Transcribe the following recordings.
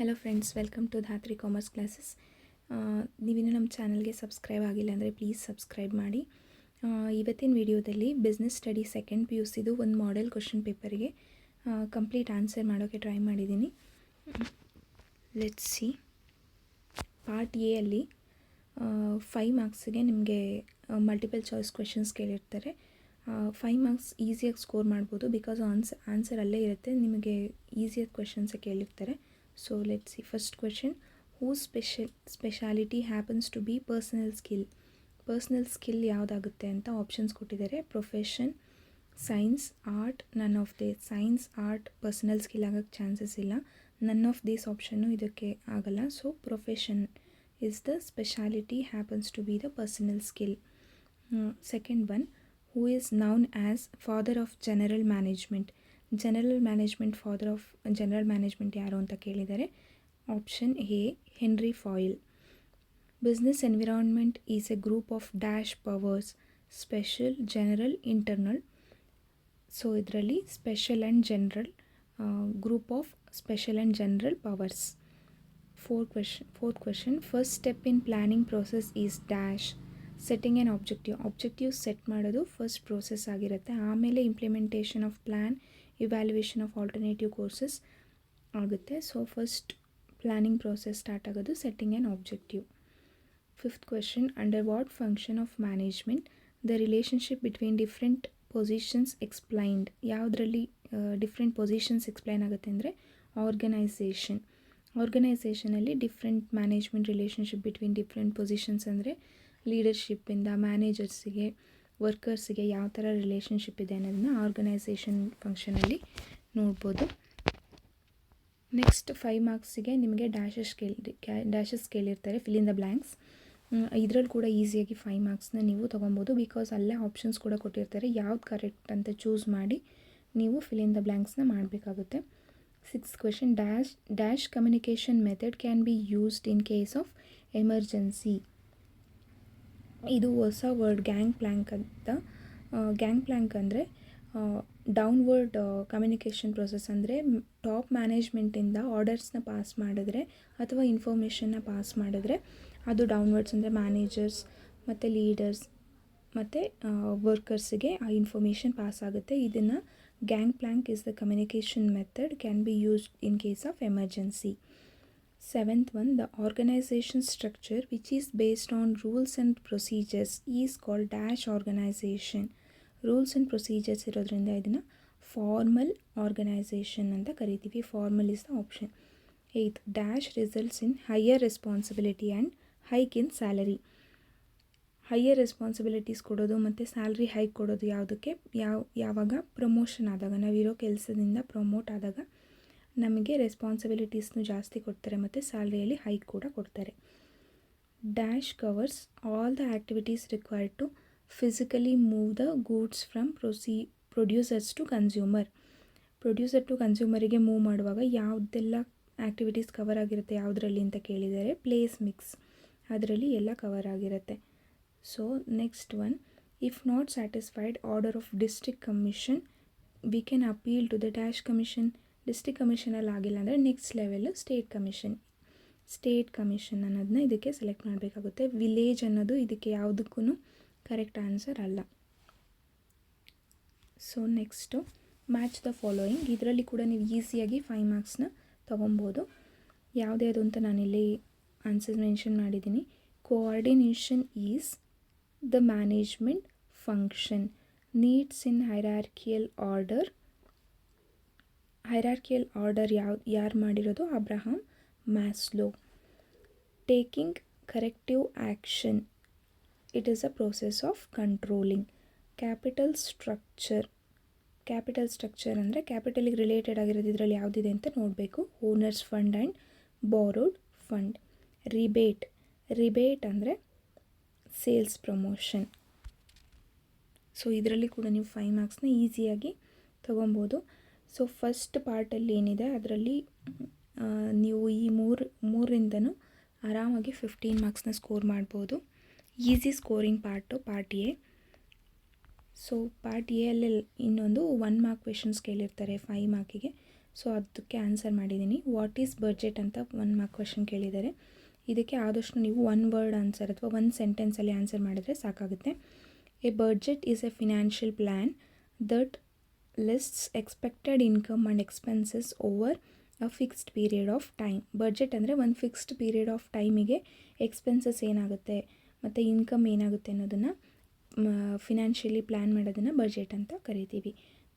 Hello friends welcome to Dhatri commerce classes ನೀವಿನ್ನೂ ನಮ್ಮ ಚಾನಲ್ಗೆ ಸಬ್ಸ್ಕ್ರೈಬ್ ಆಗಿಲ್ಲ ಅಂದರೆ ಪ್ಲೀಸ್ ಸಬ್ಸ್ಕ್ರೈಬ್ ಮಾಡಿ. ಇವತ್ತಿನ ವಿಡಿಯೋದಲ್ಲಿ business study second P U ಸಿದು ಒಂದು ಮಾಡೆಲ್ ಕ್ವಶನ್ ಪೇಪರಿಗೆ ಕಂಪ್ಲೀಟ್ ಆನ್ಸರ್ ಮಾಡೋಕ್ಕೆ ಟ್ರೈ ಮಾಡಿದ್ದೀನಿ. ಲೆಟ್ಸ್ ಸಿ ಪಾರ್ಟ್ ಎ ಅಲ್ಲಿ ಫೈವ್ ಮಾರ್ಕ್ಸಿಗೆ ನಿಮಗೆ ಮಲ್ಟಿಪಲ್ ಚಾಯ್ಸ್ ಕ್ವೆಶನ್ಸ್ ಕೇಳಿರ್ತಾರೆ. ಫೈವ್ ಮಾರ್ಕ್ಸ್ ಈಸಿಯಾಗಿ ಸ್ಕೋರ್ ಮಾಡ್ಬೋದು ಬಿಕಾಸ್ ಆನ್ಸ್ ಆನ್ಸರ್ ಅಲ್ಲೇ ಇರುತ್ತೆ, ನಿಮಗೆ ಈಸಿಯಾಗಿ ಕ್ವೆಶನ್ಸೇ ಕೇಳಿರ್ತಾರೆ. So let's see first question who special speciality happens to be personal skill personal skill ಯಾವುದಾಗುತ್ತೆ ಅಂತ ಆಪ್ಷನ್ಸ್ ಕೊಟ್ಟಿದ್ದಾರೆ. Profession science art none of these science art personal skill ಆಗೋಕ್ಕೆ ಚಾನ್ಸಸ್ ಇಲ್ಲ. ನನ್ ಆಫ್ ದೀಸ್ ಆಪ್ಷನ್ನು ಇದಕ್ಕೆ ಆಗಲ್ಲ. So profession is the speciality happens to be the personal skill second one who is known as father of general management general management father of general management ಯಾರು ಅಂತ ಕೇಳಿದ್ದಾರೆ option A Henri Fayol business environment is a group of dash powers special general internal so ಇದರಲ್ಲಿ special and general group of special and general powers four question fourth question first step in planning process is dash setting and objective objective set ಮಾಡೋದು first process ಆಗಿರುತ್ತೆ. ಆಮೇಲೆ implementation of plan evaluation of alternative courses ಆಗುತ್ತೆ. So first planning process start ಆಗೋದು setting and objective fifth question under what function of management the relationship between different positions explained ಯಾವುದರಲ್ಲಿ different positions explain ಆಗುತ್ತೆ ಅಂದರೆ organisation ಆರ್ಗನೈಸೇಷನಲ್ಲಿ different management relationship between different positions ಅಂದರೆ ಲೀಡರ್ಶಿಪ್ಪಿಂದ ಮ್ಯಾನೇಜರ್ಸಿಗೆ ವರ್ಕರ್ಸಿಗೆ ಯಾವ ಥರ relationship ಇದೆ ಅನ್ನೋದನ್ನ ಆರ್ಗನೈಸೇಷನ್ ಫಂಕ್ಷನಲ್ಲಿ ನೋಡ್ಬೋದು. ನೆಕ್ಸ್ಟ್ ಫೈವ್ ಮಾರ್ಕ್ಸಿಗೆ ನಿಮಗೆ ಡ್ಯಾಶಸ್ ಕೇಳಿ ಡ್ಯಾಶಸ್ ಕೇಳಿರ್ತಾರೆ ಫಿಲ್ ಇನ್ ದ ಬ್ಲ್ಯಾಂಕ್ಸ್ ಇದರಲ್ಲಿ ಕೂಡ ಈಸಿಯಾಗಿ ಫೈವ್ ಮಾರ್ಕ್ಸ್ನ ನೀವು ತೊಗೊಬೋದು ಬಿಕಾಸ್ ಅಲ್ಲೇ ಆಪ್ಷನ್ಸ್ ಕೂಡ ಕೊಟ್ಟಿರ್ತಾರೆ. ಯಾವ್ದು ಕರೆಕ್ಟ್ ಅಂತ ಚೂಸ್ ಮಾಡಿ ನೀವು ಫಿಲ್ ಇನ್ ದ ಬ್ಲ್ಯಾಂಕ್ಸ್ನ ಮಾಡಬೇಕಾಗುತ್ತೆ. Six question dash dash communication method can be used in case of emergency ಇದು ಹೊಸ ವರ್ಡ್ ಗ್ಯಾಂಗ್ ಪ್ಲ್ಯಾಂಕ್ ಅಂತ. ಗ್ಯಾಂಗ್ ಪ್ಲ್ಯಾಂಕ್ ಅಂದರೆ ಡೌನ್ವರ್ಡ್ ಕಮ್ಯುನಿಕೇಷನ್ ಪ್ರೊಸೆಸ್ ಅಂದರೆ ಟಾಪ್ ಮ್ಯಾನೇಜ್ಮೆಂಟಿಂದ ಆರ್ಡರ್ಸ್ನ ಪಾಸ್ ಮಾಡಿದ್ರೆ ಅಥವಾ ಇನ್ಫಾರ್ಮೇಷನ್ನ ಪಾಸ್ ಮಾಡಿದ್ರೆ ಅದು ಡೌನ್ವರ್ಡ್ಸ್ ಅಂದರೆ ಮ್ಯಾನೇಜರ್ಸ್ ಮತ್ತು ಲೀಡರ್ಸ್ ಮತ್ತು ವರ್ಕರ್ಸಿಗೆ ಆ ಇನ್ಫಾರ್ಮೇಷನ್ ಪಾಸ್ ಆಗುತ್ತೆ. ಇದನ್ನು gang plank is the communication method can be used in case of emergency. Seventh one, the organization structure, which is based on rules and procedures, is called dash organization. Rules and procedures ಇರೋದ್ರಿಂದ ಇದನ್ನು formal organisation ಅಂತ ಕರಿತೀವಿ. Formal is the option eighth dash results in higher responsibility and hike in salary higher responsibilities ಕೊಡೋದು ಮತ್ತು salary hike ಕೊಡೋದು ಯಾವುದಕ್ಕೆ? ಯಾವ ಯಾವಾಗ? ಪ್ರಮೋಷನ್ ಆದಾಗ. ನಾವಿರೋ ಕೆಲಸದಿಂದ ಪ್ರಮೋಟ್ ಆದಾಗ ನಮಗೆ ರೆಸ್ಪಾನ್ಸಿಬಿಲಿಟೀಸ್ನು ಜಾಸ್ತಿ ಕೊಡ್ತಾರೆ ಮತ್ತು ಸ್ಯಾಲ್ರಿಯಲ್ಲಿ ಹೈಕ್ ಕೂಡ ಕೊಡ್ತಾರೆ. Dash covers all the activities required to physically move the goods from ಪ್ರೊಸಿ producers to consumer producer to ಕನ್ಸ್ಯೂಮರಿಗೆ move ಮಾಡುವಾಗ ಯಾವುದೆಲ್ಲ ಆ್ಯಕ್ಟಿವಿಟೀಸ್ ಕವರ್ ಆಗಿರುತ್ತೆ, ಯಾವುದರಲ್ಲಿ ಅಂತ ಕೇಳಿದರೆ ಪ್ಲೇಸ್ ಮಿಕ್ಸ್ ಅದರಲ್ಲಿ ಎಲ್ಲ ಕವರ್ ಆಗಿರುತ್ತೆ. So next one if not satisfied order of district commission we can appeal to the dash commission district ಕಮಿಷನಲ್ಲಿ ಆಗಿಲ್ಲ ಅಂದರೆ next level state commission state commission ಅನ್ನೋದನ್ನ ಇದಕ್ಕೆ ಸೆಲೆಕ್ಟ್ ಮಾಡಬೇಕಾಗುತ್ತೆ. ವಿಲೇಜ್ ಅನ್ನೋದು ಇದಕ್ಕೆ ಯಾವುದಕ್ಕೂ ಕರೆಕ್ಟ್ ಆನ್ಸರ್ ಅಲ್ಲ. So next match the following ಇದರಲ್ಲಿ ಕೂಡ ನೀವು ಈಸಿಯಾಗಿ ಫೈವ್ ಮಾರ್ಕ್ಸ್ನ ತೊಗೊಬೋದು. ಯಾವುದೇ ಅದು ಅಂತ ನಾನಿಲ್ಲಿ ಆನ್ಸರ್ ಮೆನ್ಷನ್ ಮಾಡಿದ್ದೀನಿ. Coordination is the management function needs in hierarchical order hierarchical order ಯಾವ, ಯಾರು ಮಾಡಿರೋದು? Abraham Maslow. Taking corrective action it is a process of controlling. Capital structure. Capital structure ಅಂದರೆ ಕ್ಯಾಪಿಟಲಿಗೆ ರಿಲೇಟೆಡ್ ಆಗಿರೋದು ಇದರಲ್ಲಿ ಯಾವುದಿದೆ ಅಂತ ನೋಡಬೇಕು. Owners fund and borrowed fund. Rebate. Rebate ಅಂದರೆ ಸೇಲ್ಸ್ ಪ್ರಮೋಷನ್. ಸೊ ಇದರಲ್ಲಿ ಕೂಡ ನೀವು ಫೈವ್ ಮಾರ್ಕ್ಸ್ನ ಈಸಿಯಾಗಿ ತೊಗೊಬೋದು. ಸೊ ಫಸ್ಟ್ ಪಾರ್ಟಲ್ಲಿ ಏನಿದೆ, ಅದರಲ್ಲಿ ನೀವು ಈ ಮೂರು, ಮೂರಿಂದನೂ ಆರಾಮಾಗಿ ಫಿಫ್ಟೀನ್ ಮಾರ್ಕ್ಸ್ನ ಸ್ಕೋರ್ ಮಾಡ್ಬೋದು. Easy scoring part part A so part A ಅಲ್ಲಿ ಇನ್ನೊಂದು ಒನ್ ಮಾರ್ಕ್ ಕ್ವೆಶನ್ಸ್ ಕೇಳಿರ್ತಾರೆ ಫೈವ್ ಮಾರ್ಕಿಗೆ ಸೊ ಅದಕ್ಕೆ ಆನ್ಸರ್ ಮಾಡಿದ್ದೀನಿ. ವಾಟ್ ಈಸ್ ಬಜೆಟ್ ಅಂತ ಒನ್ ಮಾರ್ಕ್ ಕ್ವೆಶನ್ ಕೇಳಿದ್ದಾರೆ. ಇದಕ್ಕೆ ಆದಷ್ಟು ನೀವು ಒನ್ ವರ್ಡ್ ಆನ್ಸರ್ ಅಥವಾ ಒಂದು ಸೆಂಟೆನ್ಸಲ್ಲಿ ಆನ್ಸರ್ ಮಾಡಿದರೆ ಸಾಕಾಗುತ್ತೆ. A budget is a financial plan that lists expected income and expenses over a fixed period of time budget ಅಂದರೆ ಒಂದು ಫಿಕ್ಸ್ಡ್ ಪೀರಿಯಡ್ ಆಫ್ ಟೈಮಿಗೆ ಎಕ್ಸ್ಪೆನ್ಸಸ್ ಏನಾಗುತ್ತೆ, ಮತ್ತು ಇನ್ಕಮ್ ಏನಾಗುತ್ತೆ ಅನ್ನೋದನ್ನು ಫಿನಾನ್ಷಿಯಲಿ ಪ್ಲ್ಯಾನ್ ಮಾಡೋದನ್ನು ಬಜೆಟ್ ಅಂತ ಕರಿತೀವಿ.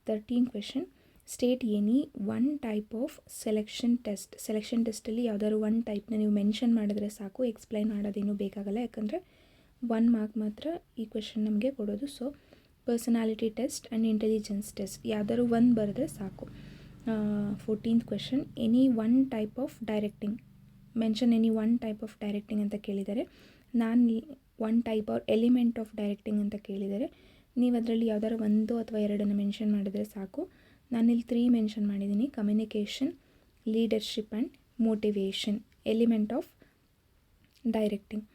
Thirteen question state any one type of selection test selection ಟೆಸ್ಟಲ್ಲಿ ಯಾವ್ದಾದ್ರು ಒನ್ ಟೈಪ್ನ ನೀವು ಮೆನ್ಷನ್ ಮಾಡಿದ್ರೆ ಸಾಕು ಎಕ್ಸ್ಪ್ಲೈನ್ ಮಾಡೋದೇನು ಬೇಕಾಗಲ್ಲ. ಯಾಕಂದರೆ ಒನ್ ಮಾರ್ಕ್ ಮಾತ್ರ ಈ ಕ್ವೆಶನ್ ನಮಗೆ ಕೊಡೋದು. So personality test and intelligence test ಯಾವ್ದಾದ್ರು ಒಂದು ಬರೆದ್ರೆ ಸಾಕು. Fourteenth question any one type of directing mention any one type of directing ಅಂತ ಕೇಳಿದ್ದಾರೆ ನಾನು one type or element of directing ಅಂತ ಕೇಳಿದ್ದಾರೆ ನೀವು ಅದರಲ್ಲಿ ಯಾವ್ದಾರು ಒಂದು ಅಥವಾ ಎರಡನ್ನು ಮೆನ್ಷನ್ ಮಾಡಿದರೆ ಸಾಕು. ನಾನಿಲ್ಲಿ ತ್ರೀ ಮೆನ್ಷನ್ ಮಾಡಿದ್ದೀನಿ. Communication leadership and motivation element of directing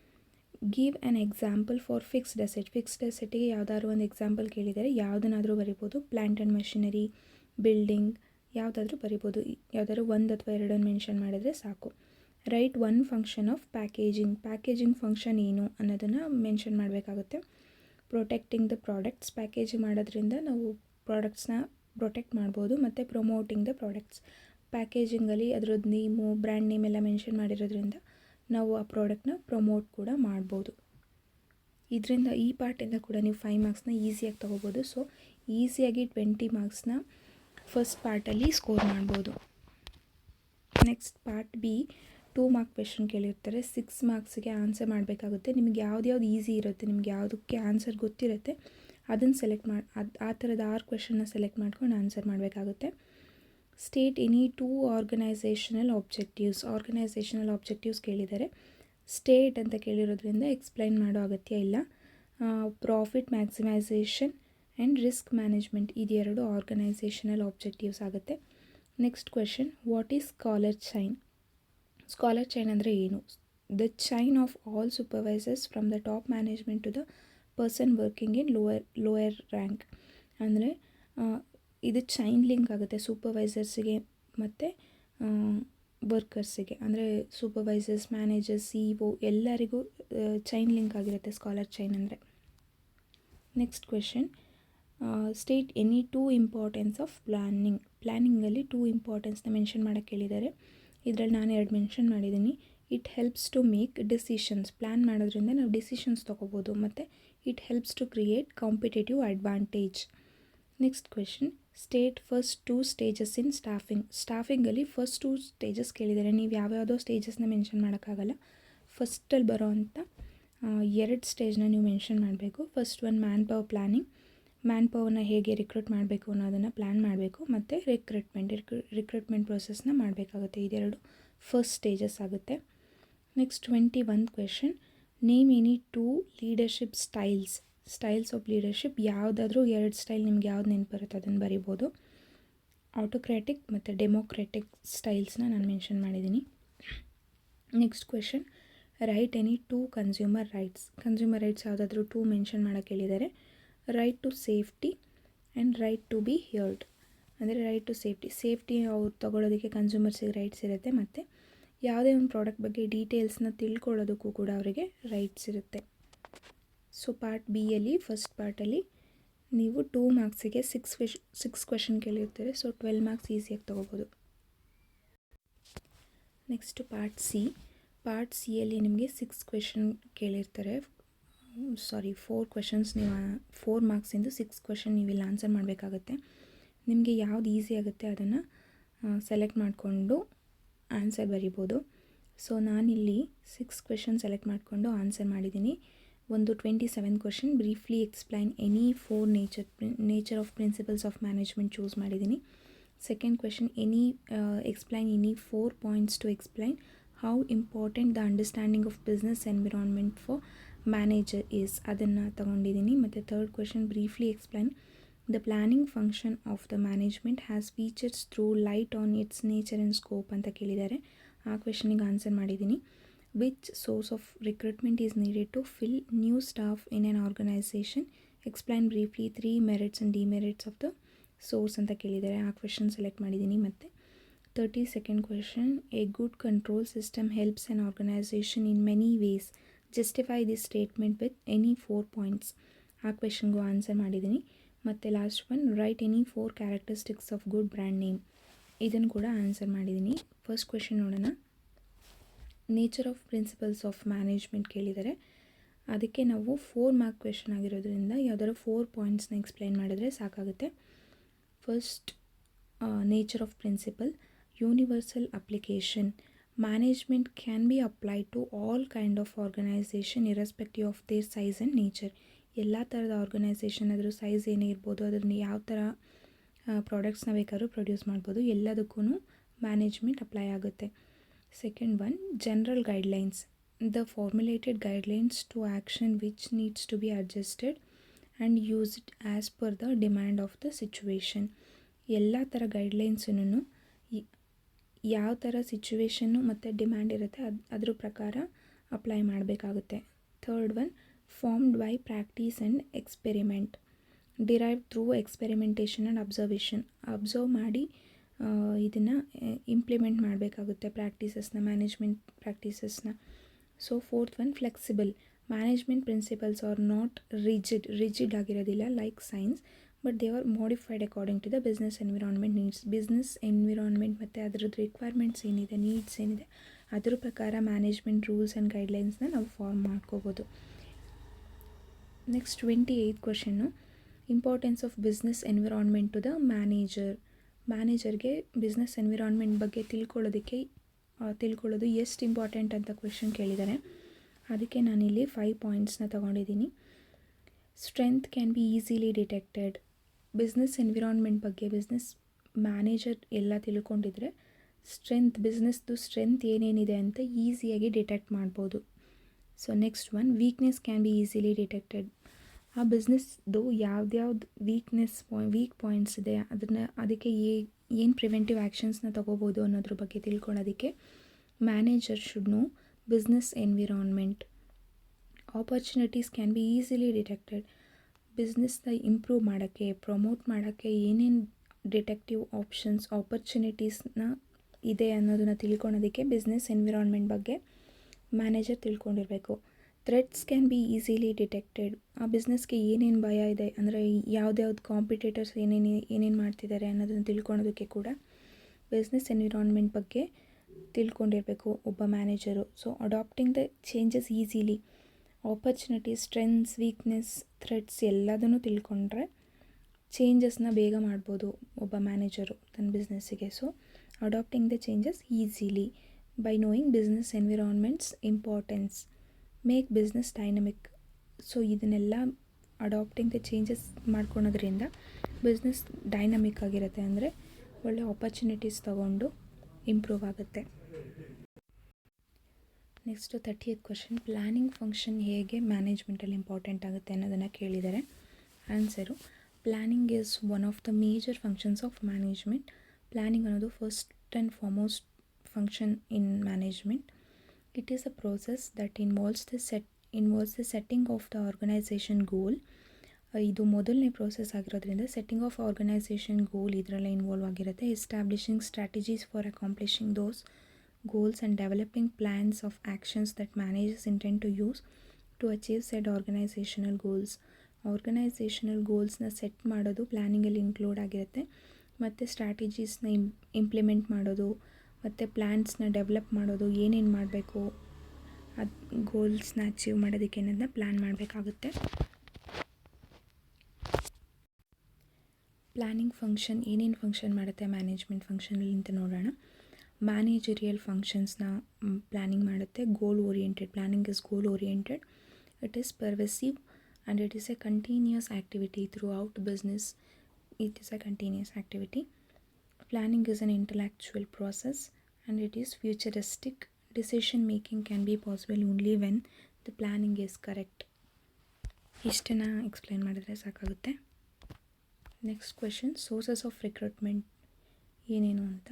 give an example for fixed asset fixed ಅಸೆಟ್ಗೆ ಯಾವ್ದಾದ್ರು ಒಂದು ಎಕ್ಸಾಂಪಲ್ ಕೇಳಿದರೆ ಯಾವುದನ್ನಾದರೂ ಬರಿಬೋದು. ಪ್ಲ್ಯಾಂಟ್ ಆ್ಯಂಡ್ ಮಷಿನರಿ ಬಿಲ್ಡಿಂಗ್ ಯಾವುದಾದ್ರೂ ಬರಿಬೋದು. ಯಾವುದಾದ್ರು ಒಂದು ಅಥವಾ ಎರಡನ್ನು ಮೆನ್ಷನ್ ಮಾಡಿದರೆ ಸಾಕು. Write one function of packaging packaging function ಏನು ಅನ್ನೋದನ್ನು ಮೆನ್ಷನ್ ಮಾಡಬೇಕಾಗುತ್ತೆ. ಪ್ರೊಟೆಕ್ಟಿಂಗ್ ದ ಪ್ರಾಡಕ್ಟ್ಸ್ ಪ್ಯಾಕೇಜ್ ಮಾಡೋದ್ರಿಂದ ನಾವು ಪ್ರಾಡಕ್ಟ್ಸ್ನ ಪ್ರೊಟೆಕ್ಟ್ ಮಾಡ್ಬೋದು ಮತ್ತು ಪ್ರೊಮೋಟಿಂಗ್ ದ ಪ್ರಾಡಕ್ಟ್ಸ್ ಪ್ಯಾಕೇಜಿಂಗಲ್ಲಿ ಅದ್ರದ್ದು ನೇಮು ಬ್ರ್ಯಾಂಡ್ ನೇಮ್ ಎಲ್ಲ ಮೆನ್ಷನ್ ಮಾಡಿರೋದ್ರಿಂದ ನಾವು ಆ ಪ್ರಾಡಕ್ಟ್ನ ಪ್ರಮೋಟ್ ಕೂಡ ಮಾಡ್ಬೋದು. ಇದರಿಂದ ಈ ಪಾರ್ಟಿಂದ ಕೂಡ ನೀವು ಫೈವ್ ಮಾರ್ಕ್ಸ್ನ ಈಸಿಯಾಗಿ ತೊಗೋಬೋದು. ಸೊ ಈಸಿಯಾಗಿ ಟ್ವೆಂಟಿ ಮಾರ್ಕ್ಸ್ನ ಫಸ್ಟ್ ಪಾರ್ಟಲ್ಲಿ ಸ್ಕೋರ್ ಮಾಡ್ಬೋದು. Next part B two mark question ಕೇಳಿರ್ತಾರೆ. Six ಮಾರ್ಕ್ಸ್ಗೆ ಆನ್ಸರ್ ಮಾಡಬೇಕಾಗುತ್ತೆ. ನಿಮ್ಗೆ ಯಾವ್ದು ಈಸಿ ಇರುತ್ತೆ, ನಿಮ್ಗೆ ಯಾವುದಕ್ಕೆ ಆನ್ಸರ್ ಗೊತ್ತಿರುತ್ತೆ, ಅದನ್ನು ಸೆಲೆಕ್ಟ್ ಮಾಡಿ ಅದು ಆ ಥರದ ಆರು ಕ್ವೆಶನ್ನ ಸೆಲೆಕ್ಟ್ ಮಾಡ್ಕೊಂಡು ಆನ್ಸರ್ ಮಾಡಬೇಕಾಗುತ್ತೆ. State any two organisational objectives organisational objectives ಕೇಳಿದ್ದಾರೆ. ಸ್ಟೇಟ್ ಅಂತ ಕೇಳಿರೋದ್ರಿಂದ ಎಕ್ಸ್ಪ್ಲೈನ್ ಮಾಡೋ ಅಗತ್ಯ ಇಲ್ಲ. Profit maximisation and risk management ಇದೆರಡು ಆರ್ಗನೈಸೇಷನಲ್ ಆಬ್ಜೆಕ್ಟಿವ್ಸ್ ಆಗುತ್ತೆ. Next question what is scalar chain scalar chain ಅಂದರೆ ಏನು? The chain of all supervisors from the top management to the person working in lower lower rank ಅಂದರೆ ಇದು chain link ಆಗುತ್ತೆ ಸೂಪರ್ವೈಸರ್ಸಿಗೆ ಮತ್ತು ವರ್ಕರ್ಸಿಗೆ ಅಂದರೆ ಸೂಪರ್ವೈಸರ್ಸ್ ಮ್ಯಾನೇಜರ್ಸ್ ಸಿ ಒ ಎಲ್ಲರಿಗೂ ಚೈನ್ ಲಿಂಕ್ ಆಗಿರುತ್ತೆ ಸ್ಕಾಲರ್ ಚೈನ್ ಅಂದರೆ. Next question state any two importance of planning ಪ್ಲ್ಯಾನಿಂಗಲ್ಲಿ two ಇಂಪಾರ್ಟೆನ್ಸ್ನ ಮೆನ್ಷನ್ ಮಾಡೋಕ್ಕೆ ಹೇಳಿದ್ದಾರೆ. ಇದರಲ್ಲಿ ನಾನು ಎರಡು ಮೆನ್ಷನ್ ಮಾಡಿದ್ದೀನಿ. It helps to make decisions plan ಮಾಡೋದ್ರಿಂದ ನಾವು ಡಿಸಿಷನ್ಸ್ ತೊಗೋಬೋದು. ಮತ್ತು it helps to create competitive advantage next question state first two stages in staffing ಸ್ಟಾಫಿಂಗಲ್ಲಿ first two stages ಕೇಳಿದ್ದಾರೆ. ನೀವು ಯಾವ್ಯಾವುದೋ ಸ್ಟೇಜಸ್ನ ಮೆನ್ಷನ್ ಮಾಡೋಕ್ಕಾಗಲ್ಲ. ಫಸ್ಟಲ್ಲಿ ಬರೋ ಅಂಥ ಎರಡು ಸ್ಟೇಜ್ನ ನೀವು ಮೆನ್ಷನ್ ಮಾಡಬೇಕು. First one man power planning man ಪವರ್ನ ಹೇಗೆ ರಿಕ್ರೂಟ್ ಮಾಡಬೇಕು ಅನ್ನೋದನ್ನು ಪ್ಲ್ಯಾನ್ ಮಾಡಬೇಕು. ಮತ್ತು ರಿಕ್ರೂಟ್ಮೆಂಟ್ ರಿಕ್ರೂಟ್ಮೆಂಟ್ ಪ್ರೊಸೆಸ್ನ ಮಾಡಬೇಕಾಗುತ್ತೆ. ಇದೆರಡು ಫಸ್ಟ್ ಸ್ಟೇಜಸ್ ಆಗುತ್ತೆ. Next twenty one question name any two leadership styles styles of leadership ಯಾವುದಾದ್ರೂ ಎರಡು ಸ್ಟೈಲ್ ನಿಮ್ಗೆ ಯಾವ್ದು ನೆನಪು ಬರುತ್ತೆ ಅದನ್ನು ಬರಿಬೋದು. ಆಟೋಕ್ರ್ಯಾಟಿಕ್ ಮತ್ತು ಡೆಮೋಕ್ರೆಟಿಕ್ ಸ್ಟೈಲ್ಸ್ನ ನಾನು ಮೆನ್ಷನ್ ಮಾಡಿದ್ದೀನಿ next question right any two consumer rights consumer rights ಯಾವುದಾದ್ರೂ ಟೂ ಮೆನ್ಷನ್ ಮಾಡೋಕ್ಕೆ ಹೇಳಿದ್ದಾರೆ right to safety and right to be heard ಅಂದರೆ ರೈಟ್ ಟು ಸೇಫ್ಟಿ ಸೇಫ್ಟಿ ಅವ್ರು ತೊಗೊಳೋದಕ್ಕೆ ಕನ್ಸ್ಯೂಮರ್ಸಿಗೆ ರೈಟ್ಸ್ ಇರುತ್ತೆ ಮತ್ತು ಯಾವುದೇ ಒಂದು ಪ್ರಾಡಕ್ಟ್ ಬಗ್ಗೆ ಡೀಟೇಲ್ಸ್ನ ತಿಳ್ಕೊಳ್ಳೋದಕ್ಕೂ ಕೂಡ ಅವರಿಗೆ ರೈಟ್ಸ್ ಇರುತ್ತೆ. ಸೊ ಪಾರ್ಟ್ ಬಿಯಲ್ಲಿ ಫಸ್ಟ್ ಪಾರ್ಟಲ್ಲಿ ನೀವು ಟೂ ಮಾರ್ಕ್ಸಿಗೆ ಸಿಕ್ಸ್ ಕ್ವೆಶ್ ಸಿಕ್ಸ್ ಕ್ವೆಶನ್ ಕೇಳಿರ್ತಾರೆ. ಸೊ ಟ್ವೆಲ್ ಮಾರ್ಕ್ಸ್ ಈಸಿಯಾಗಿ ತೊಗೋಬೋದು. ನೆಕ್ಸ್ಟ್ ಪಾರ್ಟ್ ಸಿ ಪಾರ್ಟ್ ಸಿಯಲ್ಲಿ ನಿಮಗೆ ಸಿಕ್ಸ್ ಕ್ವೆಶನ್ ಕೇಳಿರ್ತಾರೆ. ಸಾರಿ ಫೋರ್ ಕ್ವೆಶನ್ಸ್ ನೀವು ಫೋರ್ ಮಾರ್ಕ್ಸಿಂದು ಸಿಕ್ಸ್ ಕ್ವೆಶನ್ ನೀವು ಇಲ್ಲಿ ಆನ್ಸರ್ ಮಾಡಬೇಕಾಗತ್ತೆ. ನಿಮಗೆ ಯಾವ್ದು ಈಸಿ ಆಗುತ್ತೆ ಅದನ್ನು ಸೆಲೆಕ್ಟ್ ಮಾಡಿಕೊಂಡು ಆನ್ಸರ್ ಬರಿಬೋದು. ಸೊ ನಾನಿಲ್ಲಿ ಸಿಕ್ಸ್ ಕ್ವೆಶನ್ ಸೆಲೆಕ್ಟ್ ಮಾಡಿಕೊಂಡು ಆನ್ಸರ್ ಮಾಡಿದ್ದೀನಿ. ಒಂದು twenty seven question briefly explain any four nature nature of principles of management choose ಮಾಡಿದ್ದೀನಿ second question any explain any four points to explain how important the understanding of business environment for manager is ಅದನ್ನು ತಗೊಂಡಿದ್ದೀನಿ. ಮತ್ತು third question briefly explain the planning function of the management has features through light on its nature and scope ಅಂತ ಕೇಳಿದ್ದಾರೆ. ಆ ಕ್ವೆಶನಿಗೆ answer ಮಾಡಿದ್ದೀನಿ. Which source of recruitment is needed to fill new staff in an organisation explain briefly three merits and demerits of the source ಅಂತ ಕೇಳಿದ್ದಾರೆ. ಆ question select ಮಾಡಿದ್ದೀನಿ ಮತ್ತು. Thirty second question a good control system helps an organisation in many ways justify this statement with any four points ಆ ಕ್ವೆಶನ್ಗೂ answer ಮಾಡಿದ್ದೀನಿ. ಮತ್ತು last one write any four characteristics of good brand name ಇದನ್ನು ಕೂಡ answer ಮಾಡಿದ್ದೀನಿ. First question ನೋಡೋಣ. Nature of principles of management ಕೇಳಿದ್ದಾರೆ. ಅದಕ್ಕೆ ನಾವು ಫೋರ್ ಮಾರ್ಕ್ ಕ್ವೆಶನ್ ಆಗಿರೋದ್ರಿಂದ ಯಾವ್ದಾದ್ರು ಫೋರ್ ಪಾಯಿಂಟ್ಸ್ನ ಎಕ್ಸ್ಪ್ಲೈನ್ ಮಾಡಿದರೆ ಸಾಕಾಗುತ್ತೆ. First nature of principle universal application management can be applied to all kind of organisation irrespective of their size and nature ಎಲ್ಲ ಥರದ ಆರ್ಗನೈಸೇಷನ್ ಅದ್ರ ಸೈಜ್ ಏನೇ ಇರ್ಬೋದು ಅದನ್ನು ಯಾವ ಥರ ಪ್ರಾಡಕ್ಟ್ಸ್ನ ಬೇಕಾದ್ರೂ ಪ್ರೊಡ್ಯೂಸ್ ಮಾಡ್ಬೋದು. ಎಲ್ಲದಕ್ಕೂ ಮ್ಯಾನೇಜ್ಮೆಂಟ್ ಅಪ್ಲೈ ಆಗುತ್ತೆ. Second one general guidelines the formulated guidelines to action which needs to be adjusted and use it as per the demand of the situation ಎಲ್ಲ ಥರ ಗೈಡ್ಲೈನ್ಸನ್ನು ಯಾವ ಥರ ಸಿಚುವೇಶನ್ನು ಮತ್ತು ಡಿಮ್ಯಾಂಡ್ ಇರುತ್ತೆ ಅದು ಅದ್ರ ಪ್ರಕಾರ ಅಪ್ಲೈ ಮಾಡಬೇಕಾಗುತ್ತೆ third one formed by practice and experiment derive through experimentation and observation observe ಮಾಡಿ ಇದನ್ನು ಇಂಪ್ಲಿಮೆಂಟ್ ಮಾಡಬೇಕಾಗುತ್ತೆ ಪ್ರಾಕ್ಟೀಸಸ್ನ management ಪ್ರಾಕ್ಟೀಸಸ್ನ so fourth one flexible management principles are not rigid rigid ಆಗಿರೋದಿಲ್ಲ like science but they are modified according to the business environment needs business environment ಮತ್ತು ಅದರದ್ದು requirements ಏನಿದೆ needs ಏನಿದೆ, ಅದ್ರ ಪ್ರಕಾರ ಮ್ಯಾನೇಜ್ಮೆಂಟ್ ರೂಲ್ಸ್ ಆ್ಯಂಡ್ ಗೈಡ್ಲೈನ್ಸ್ನ ನಾವು ಫಾರ್ಮ್ ಮಾಡ್ಕೋಬೋದು. Next twenty eight question importance of business environment to the manager ಮ್ಯಾನೇಜರ್ಗೆ business environment ಬಗ್ಗೆ ತಿಳ್ಕೊಳ್ಳೋದಕ್ಕೆ ತಿಳ್ಕೊಳ್ಳೋದು ಎಷ್ಟು ಇಂಪಾರ್ಟೆಂಟ್ ಅಂತ ಕ್ವೆಶನ್ ಕೇಳಿದ್ದಾರೆ ಅದಕ್ಕೆ ನಾನಿಲ್ಲಿ ಫೈವ್ ಪಾಯಿಂಟ್ಸ್ನ ತೊಗೊಂಡಿದ್ದೀನಿ. Strength can be easily detected business environment ಬಗ್ಗೆ ಬಿಸ್ನೆಸ್ ಮ್ಯಾನೇಜರ್ ಎಲ್ಲ ತಿಳ್ಕೊಂಡಿದ್ರೆ ಸ್ಟ್ರೆಂತ್ ಬಿಸ್ನೆಸ್ದು ಸ್ಟ್ರೆಂತ್ ಏನೇನಿದೆ ಅಂತ ಈಸಿಯಾಗಿ ಡಿಟೆಕ್ಟ್ ಮಾಡ್ಬೋದು. So next one weakness can be easily detected ಆ ಬಿಸ್ನೆಸ್ದು ಯಾವ್ದ್ಯಾವ್ದು ವೀಕ್ನೆಸ್ ಪಾಯ್ ವೀಕ್ ಪಾಯಿಂಟ್ಸ್ ಇದೆ ಅದನ್ನು ಅದಕ್ಕೆ ಏ, ಏನು ಪ್ರಿವೆಂಟಿವ್ ಆ್ಯಕ್ಷನ್ಸ್ನ ತೊಗೋಬೋದು ಅನ್ನೋದ್ರ ಬಗ್ಗೆ ತಿಳ್ಕೊಳ್ಳೋದಕ್ಕೆ manager should know business environment opportunities can be easily detected ಬಿಸ್ನೆಸ್ನ improve ಮಾಡೋಕ್ಕೆ ಪ್ರಮೋಟ್ ಮಾಡೋಕ್ಕೆ ಏನೇನು ಡಿಟೆಕ್ಟಿವ್ ಆಪ್ಷನ್ಸ್ ಆಪರ್ಚುನಿಟೀಸ್ನ ಇದೆ ಅನ್ನೋದನ್ನು ತಿಳ್ಕೊಳೋದಕ್ಕೆ ಬಿಸ್ನೆಸ್ ಎನ್ವಿರಾನ್ಮೆಂಟ್ ಬಗ್ಗೆ ಮ್ಯಾನೇಜರ್ ತಿಳ್ಕೊಂಡಿರಬೇಕು. Threats can be easily detected ಆ ಬಿಸ್ನೆಸ್ಗೆ ಏನೇನು ಭಯ ಇದೆ? ಅಂದರೆ ಯಾವ್ದ್ಯಾವ್ದು ಕಾಂಪಿಟೇಟರ್ಸ್ ಏನೇನು ಏನೇನು ಮಾಡ್ತಿದ್ದಾರೆ ಅನ್ನೋದನ್ನು ತಿಳ್ಕೊಳೋದಕ್ಕೆ ಕೂಡ ಬಿಸ್ನೆಸ್ ಎನ್ವಿರಾನ್ಮೆಂಟ್ ಬಗ್ಗೆ ತಿಳ್ಕೊಂಡಿರಬೇಕು ಒಬ್ಬ manager so adapting the changes easily opportunities strengths weakness threats ಎಲ್ಲದನ್ನು ತಿಳ್ಕೊಂಡ್ರೆ ಚೇಂಜಸ್ನ ಬೇಗ ಮಾಡ್ಬೋದು ಒಬ್ಬ ಮ್ಯಾನೇಜರು ತನ್ನ ಬಿಸ್ನೆಸ್ಸಿಗೆ so adapting the changes easily by knowing business environments importance make business dynamic so ಇದನ್ನೆಲ್ಲ ಅಡಾಪ್ಟಿಂಗ್ ದ ಚೇಂಜಸ್ ಮಾಡ್ಕೊಳೋದ್ರಿಂದ ಬಿಸ್ನೆಸ್ ಡೈನಮಿಕ್ ಆಗಿರುತ್ತೆ ಅಂದರೆ ಒಳ್ಳೆ ಆಪರ್ಚುನಿಟೀಸ್ ತೊಗೊಂಡು ಇಂಪ್ರೂವ್ ಆಗುತ್ತೆ. Next thirty eight question planning function ಹೇಗೆ ಮ್ಯಾನೇಜ್ಮೆಂಟಲ್ಲಿ ಇಂಪಾರ್ಟೆಂಟ್ ಆಗುತ್ತೆ ಅನ್ನೋದನ್ನು ಕೇಳಿದ್ದಾರೆ answer planning is one of the major functions of management planning ಅನ್ನೋದು first and foremost function in management it is a process that involves the set involves the setting of the organisation goal ಇದು ಮೊದಲನೇ process ಆಗಿರೋದ್ರಿಂದ setting of organisation goal ಇದರಲ್ಲೇ involve ಆಗಿರುತ್ತೆ. Establishing strategies for accomplishing those goals and developing plans of actions that manages intent to use to achieve said organisational goals organisational ಗೋಲ್ಸ್ನ set ಮಾಡೋದು ಪ್ಲ್ಯಾನಿಂಗಲ್ಲಿ include ಆಗಿರುತ್ತೆ. ಮತ್ತು ಸ್ಟ್ರಾಟಜೀಸ್ನ implement ಮಾಡೋದು ಮತ್ತು ಪ್ಲ್ಯಾನ್ಸ್ನ develop ಮಾಡೋದು, ಏನೇನು ಮಾಡಬೇಕು, ಅದು ಗೋಲ್ಸ್ನ ಅಚೀವ್ ಮಾಡೋದಕ್ಕೆ ಏನನ್ನ ಪ್ಲ್ಯಾನ್ ಮಾಡಬೇಕಾಗುತ್ತೆ. ಪ್ಲ್ಯಾನಿಂಗ್ ಫಂಕ್ಷನ್, ಏನೇನು ಫಂಕ್ಷನ್ ಮಾಡುತ್ತೆ, ಮ್ಯಾನೇಜ್ಮೆಂಟ್ ಫಂಕ್ಷನಲ್ಲಿ ಅಂತ ನೋಡೋಣ. ಮ್ಯಾನೇಜರಿಯಲ್ ಫಂಕ್ಷನ್ಸ್ನ ಪ್ಲ್ಯಾನಿಂಗ್ ಮಾಡುತ್ತೆ. Goal oriented planning is goal oriented. It is pervasive and it is a continuous activity throughout business. It is a continuous activity planning is an intellectual process and it is futuristic. Decision making can be possible only when the planning is correct. ಇಷ್ಟನ್ನು explain ಮಾಡಿದರೆ ಸಾಕಾಗುತ್ತೆ next question sources of recruitment ಏನೇನು ಅಂತ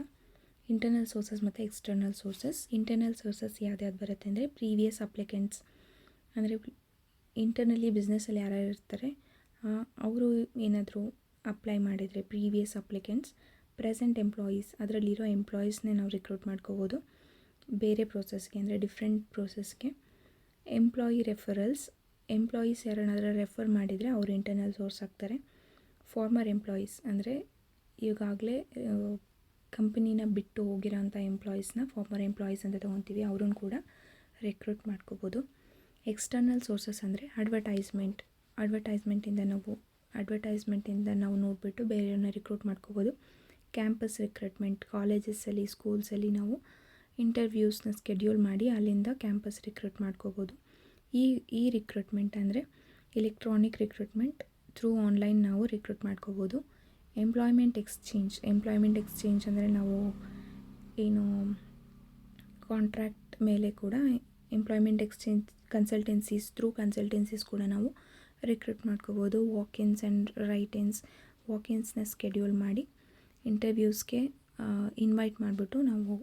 internal sources ಮತ್ತು external sources internal sources ಯಾವ್ದ್ಯಾವ್ದು ಬರುತ್ತೆ ಅಂದರೆ previous applicants ಅಂದರೆ ಇಂಟರ್ನಲ್ಲಿ ಬಿಸ್ನೆಸ್ಸಲ್ಲಿ ಯಾರ್ಯಾರು ಇರ್ತಾರೆ ಅವರು ಏನಾದರೂ ಅಪ್ಲೈ ಮಾಡಿದರೆ ಪ್ರೀವಿಯಸ್ ಅಪ್ಲಿಕೆಂಟ್ಸ್ ಪ್ರೆಸೆಂಟ್ ಎಂಪ್ಲಾಯೀಸ್, ಅದರಲ್ಲಿರೋ ಎಂಪ್ಲಾಯೀಸ್ನೇ ನಾವು ರಿಕ್ರೂಟ್ ಮಾಡ್ಕೋಬೋದು. ಬೇರೆ ಪ್ರೋಸೆಸ್ಗೆ ಅಂದರೆ ಡಿಫ್ರೆಂಟ್ ಪ್ರೋಸೆಸ್ಗೆ. ಎಂಪ್ಲಾಯಿ ರೆಫರಲ್ಸ್, ಎಂಪ್ಲಾಯೀಸ್ ಯಾರನ್ನಾದರೂ ರೆಫರ್ ಮಾಡಿದರೆ ಅವರು ಇಂಟರ್ನಲ್ ಸೋರ್ಸ್ ಆಗ್ತಾರೆ ಫಾರ್ಮರ್ ಎಂಪ್ಲಾಯೀಸ್ ಅಂದರೆ ಈಗಾಗಲೇ ಕಂಪನಿನ ಬಿಟ್ಟು ಹೋಗಿರೋಂಥ ಎಂಪ್ಲಾಯೀಸ್ನ ಫಾರ್ಮರ್ ಎಂಪ್ಲಾಯೀಸ್ ಅಂತ ತೊಗೊತೀವಿ, ಅವ್ರನ್ನ ಕೂಡ ರಿಕ್ರೂಟ್ ಮಾಡ್ಕೋಬೋದು. ಎಕ್ಸ್ಟರ್ನಲ್ ಸೋರ್ಸಸ್ ಅಂದರೆ ಅಡ್ವರ್ಟೈಸ್ಮೆಂಟ್. ಅಡ್ವರ್ಟೈಸ್ಮೆಂಟಿಂದ ನಾವು ಅಡ್ವರ್ಟೈಸ್ಮೆಂಟಿಂದ ನಾವು ನೋಡಿಬಿಟ್ಟು ಬೇರೆಯವ್ರನ್ನ ರಿಕ್ರೂಟ್ ಮಾಡ್ಕೋಬೋದು. ಕ್ಯಾಂಪಸ್ ರಿಕ್ರೂಟ್ಮೆಂಟ್ ಕಾಲೇಜಸ್ಸಲ್ಲಿ ಸ್ಕೂಲ್ಸಲ್ಲಿ ನಾವು ಇಂಟರ್ವ್ಯೂಸ್ನ ಸ್ಕೆಡ್ಯೂಲ್ ಮಾಡಿ ಅಲ್ಲಿಂದ ಕ್ಯಾಂಪಸ್ ರಿಕ್ರೂಟ್ ಮಾಡ್ಕೋಬೋದು. ಈ ಈ ರಿಕ್ರೂಟ್ಮೆಂಟ್ ಅಂದರೆ ಎಲೆಕ್ಟ್ರಾನಿಕ್ ರಿಕ್ರೂಟ್ಮೆಂಟ್ ಥ್ರೂ ಆನ್ಲೈನ್ ನಾವು ರಿಕ್ರೂಟ್ ಮಾಡ್ಕೋಬೋದು. ಎಂಪ್ಲಾಯ್ಮೆಂಟ್ ಎಕ್ಸ್ಚೇಂಜ್ ಎಂಪ್ಲಾಯ್ಮೆಂಟ್ ಎಕ್ಸ್ಚೇಂಜ್ ಅಂದರೆ ನಾವು ಏನು ಕಾಂಟ್ರ್ಯಾಕ್ಟ್ ಮೇಲೆ ಕೂಡ employment exchange consultancies through consultancies ಕೂಡ ನಾವು ರಿಕ್ರೂಟ್ ಮಾಡ್ಕೋಬೋದು. ವಾಕಿನ್ಸ್ ಆ್ಯಂಡ್ ರೈಟಿನ್ಸ್ ವಾಕಿನ್ಸ್ನ ಸ್ಕೆಡ್ಯೂಲ್ ಮಾಡಿ. ಇಂಟರ್ವ್ಯೂಸ್ಗೆ ಇನ್ವೈಟ್ ಮಾಡಿಬಿಟ್ಟು ನಾವು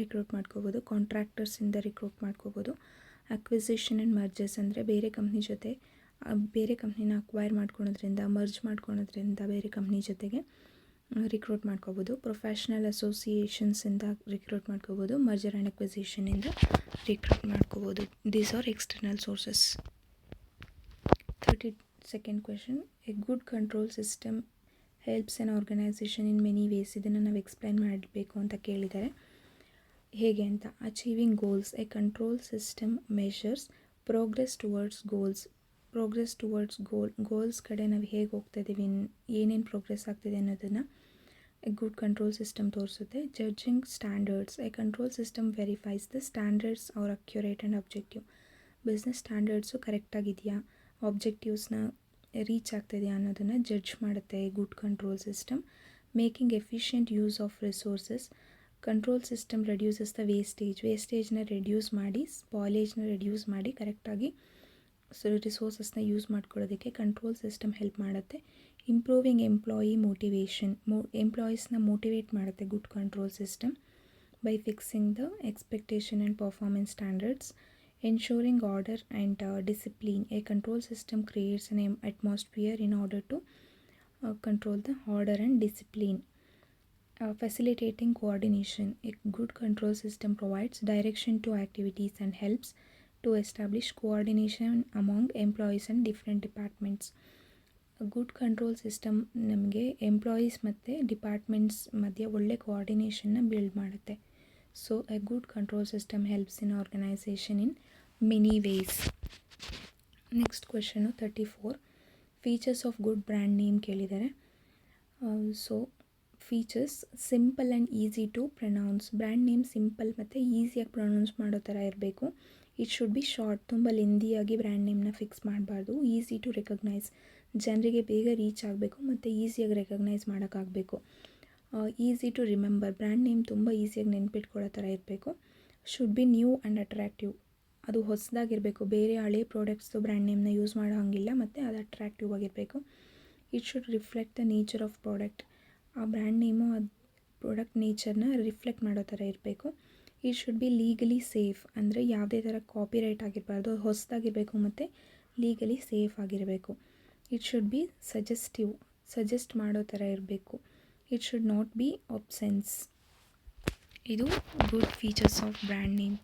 ರಿಕ್ರೂಟ್ ಮಾಡ್ಕೋಬೋದು ಕಾಂಟ್ರಾಕ್ಟರ್ಸಿಂದ ರಿಕ್ರೂಟ್ ಮಾಡ್ಕೋಬೋದು. ಅಕ್ವಿಸಿಷನ್ ಆ್ಯಂಡ್ ಮರ್ಜಸ್ ಅಂದರೆ ಬೇರೆ ಕಂಪ್ನಿ ಜೊತೆ ಬೇರೆ ಕಂಪ್ನಿನ ಅಕ್ವೈರ್ ಮಾಡ್ಕೊಳೋದ್ರಿಂದ ಮರ್ಜ್ ಮಾಡ್ಕೊಳೋದ್ರಿಂದ ಬೇರೆ ಕಂಪ್ನಿ ಜೊತೆಗೆ ರಿಕ್ರೂಟ್ ಮಾಡ್ಕೋಬೋದು. ಪ್ರೊಫೆಷ್ನಲ್ ಅಸೋಸಿಯೇಷನ್ಸಿಂದ ರಿಕ್ರೂಟ್ ಮಾಡ್ಕೋಬೋದು ಮರ್ಜರ್ ಆ್ಯಂಡ್ ಅಕ್ವಿಸಿಷನಿಂದ ರಿಕ್ರೂಟ್ ಮಾಡ್ಕೋಬೋದು. These are external sources thirty second question a good control system helps an organisation in many ways ಇದನ್ನು ನಾವು ಎಕ್ಸ್ಪ್ಲೈನ್ ಮಾಡಬೇಕು ಅಂತ ಕೇಳಿದ್ದಾರೆ ಹೇಗೆ ಅಂತ? Achieving goals a control system measures progress towards goals progress towards goal goals ಕಡೆ ನಾವು ಹೇಗೆ ಹೋಗ್ತಾ ಇದ್ದೀವಿ ಏನೇನು ಪ್ರೋಗ್ರೆಸ್ ಆಗ್ತಿದೆ ಅನ್ನೋದನ್ನು ಎ ಗುಡ್ ಕಂಟ್ರೋಲ್ ಸಿಸ್ಟಮ್ ತೋರಿಸುತ್ತೆ. Judging standards a control system verifies the standards ಅವ್ರ accurate and objective business standards ಕರೆಕ್ಟಾಗಿದೆಯಾ ಆಬ್ಜೆಕ್ಟಿವ್ಸ್ನ ರೀಚ್ ಆಗ್ತಿದೆಯಾ ಅನ್ನೋದನ್ನು ಜಡ್ಜ್ ಮಾಡುತ್ತೆ good control system making efficient use of resources control system reduces the wastage ವೇಸ್ಟೇಜ್ನ reduce ಮಾಡಿ ಸ್ಪಾಲೇಜ್ನ reduce ಮಾಡಿ ಕರೆಕ್ಟಾಗಿ ಸೊ ರಿಸೋರ್ಸಸ್ನ ಯೂಸ್ ಮಾಡ್ಕೊಳ್ಳೋದಕ್ಕೆ ಕಂಟ್ರೋಲ್ ಸಿಸ್ಟಮ್ ಹೆಲ್ಪ್ ಮಾಡುತ್ತೆ. ಇಂಪ್ರೂವಿಂಗ್ ಎಂಪ್ಲಾಯಿ ಮೋಟಿವೇಶನ್ ಮೋ ಎಂಪ್ಲಾಯೀಸ್ನ ಮೋಟಿವೇಟ್ ಮಾಡುತ್ತೆ good control system by fixing the expectation and performance standards ensuring order and uh, discipline a control system creates an atmosphere in order to uh, control the order and discipline uh, facilitating coordination a good control system provides direction to activities and helps to establish coordination among employees and different departments good control system ನಮಗೆ employees ಮತ್ತು departments ಮಧ್ಯೆ ಒಳ್ಳೆ ಕೋಆರ್ಡಿನೇಷನ್ನ build ಮಾಡುತ್ತೆ so a good control system helps in organisation in many ways next question thirty four features of good brand name ಕೇಳಿದ್ದಾರೆ. So features simple and easy to pronounce brand name simple ಮತ್ತು ಈಸಿಯಾಗಿ pronounce ಮಾಡೋ ಥರ ಇರಬೇಕು. It should be short ತುಂಬ ಲೆಂದಿಯಾಗಿ brand ನೇಮ್ನ fix ಮಾಡಬಾರ್ದು. ಈಸಿ ಟು ರೆಕಗ್ನೈಸ್ ಜನರಿಗೆ ಬೇಗ ರೀಚ್ ಆಗಬೇಕು ಮತ್ತು ಈಸಿಯಾಗಿ recognise ಮಾಡೋಕ್ಕಾಗಬೇಕು. Easy to remember brand name ತುಂಬ ಈಸಿಯಾಗಿ ನೆನ್ಪಿಟ್ಕೊಳ್ಳೋ ಥರ ಇರಬೇಕು. Should be new and attractive ಅದು ಹೊಸದಾಗಿರಬೇಕು. ಬೇರೆ ಹಳೆ ಪ್ರಾಡಕ್ಟ್ಸು ಬ್ರ್ಯಾಂಡ್ ನೇಮ್ನ ಯೂಸ್ ಮಾಡೋ ಹಾಗಿಲ್ಲ, ಮತ್ತು ಅದು ಅಟ್ರ್ಯಾಕ್ಟಿವ್ ಆಗಿರಬೇಕು. It should reflect the nature of product ಆ ಬ್ರ್ಯಾಂಡ್ ನೇಮು ಅದು ಪ್ರಾಡಕ್ಟ್ ನೇಚರ್ನ ರಿಫ್ಲೆಕ್ಟ್ ಮಾಡೋ ಥರ ಇರಬೇಕು. It should be legally safe ಅಂದರೆ ಯಾವುದೇ ಥರ ಕಾಪಿರೈಟ್ ಆಗಿರಬಾರ್ದು ಹೊಸದಾಗಿರಬೇಕು ಮತ್ತು ಲೀಗಲಿ ಸೇಫ್ ಆಗಿರಬೇಕು. It should be suggestive suggest ಮಾಡೋ ಥರ ಇರಬೇಕು. It should not be obscene ಇದು good features of brand name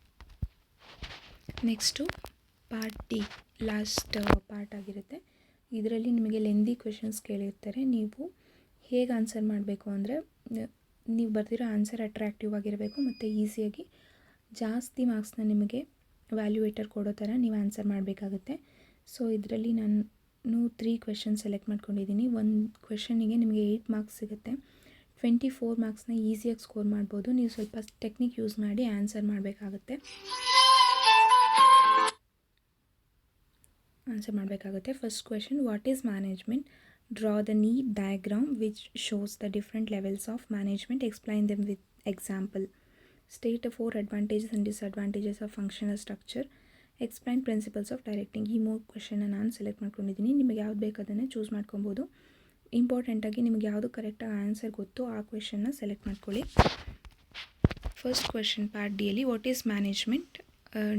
next part last part ಆಗಿರುತ್ತೆ. ಇದರಲ್ಲಿ ನಿಮಗೆ ಲೆಂದಿ ಕ್ವೆಶನ್ಸ್ ಕೇಳಿರ್ತಾರೆ. ನೀವು ಹೇಗೆ ಆನ್ಸರ್ ಮಾಡಬೇಕು ಅಂದರೆ, ನೀವು ಬರ್ದಿರೋ ಆನ್ಸರ್ ಅಟ್ರ್ಯಾಕ್ಟಿವ್ ಆಗಿರಬೇಕು ಮತ್ತು ಈಸಿಯಾಗಿ ಜಾಸ್ತಿ ಮಾರ್ಕ್ಸ್ನ ನಿಮಗೆ ವ್ಯಾಲ್ಯೂಯೇಟರ್ ಕೊಡೋ ಥರ ನೀವು ಆನ್ಸರ್ ಮಾಡಬೇಕಾಗುತ್ತೆ. ಸೊ ಇದರಲ್ಲಿ ನಾನು ತ್ರೀ ಕ್ವೆಶನ್ ಸೆಲೆಕ್ಟ್ ಮಾಡ್ಕೊಂಡಿದ್ದೀನಿ. ಒಂದು ಕ್ವೆಶನಿಗೆ ನಿಮಗೆ ಏಯ್ಟ್ ಮಾರ್ಕ್ಸ್ ಸಿಗುತ್ತೆ. ಟ್ವೆಂಟಿ ಫೋರ್ ಮಾರ್ಕ್ಸ್ನ ಈಸಿಯಾಗಿ ಸ್ಕೋರ್ ಮಾಡ್ಬೋದು. ನೀವು ಸ್ವಲ್ಪ ಟೆಕ್ನಿಕ್ ಯೂಸ್ ಮಾಡಿ ಆನ್ಸರ್ ಮಾಡಬೇಕಾಗುತ್ತೆ. ಆನ್ಸರ್ ಮಾಡಬೇಕಾಗುತ್ತೆ. First question what is management draw the neat diagram which shows the different levels of management explain them with example state four advantages and disadvantages of functional structure explain principles of directing ಈ ಮೂರು ಕ್ವೆಶನ್ನ ನಾನು select ಮಾಡ್ಕೊಂಡಿದ್ದೀನಿ. ನಿಮಗೆ ಯಾವ್ದು ಬೇಕು ಅದನ್ನೇ choose ಮಾಡ್ಕೊಬೋದು. ಇಂಪಾರ್ಟೆಂಟಾಗಿ ನಿಮಗೆ ಯಾವುದು ಕರೆಕ್ಟಾಗಿ ಆನ್ಸರ್ ಗೊತ್ತು ಆ ಕ್ವೆಶನ್ನ ಸೆಲೆಕ್ಟ್ ಮಾಡ್ಕೊಳ್ಳಿ. ಫಸ್ಟ್ ಕ್ವೆಶನ್ ಪಾರ್ಟ್ ಡಿಯಲ್ಲಿ ವಾಟ್ ಈಸ್ ಮ್ಯಾನೇಜ್ಮೆಂಟ್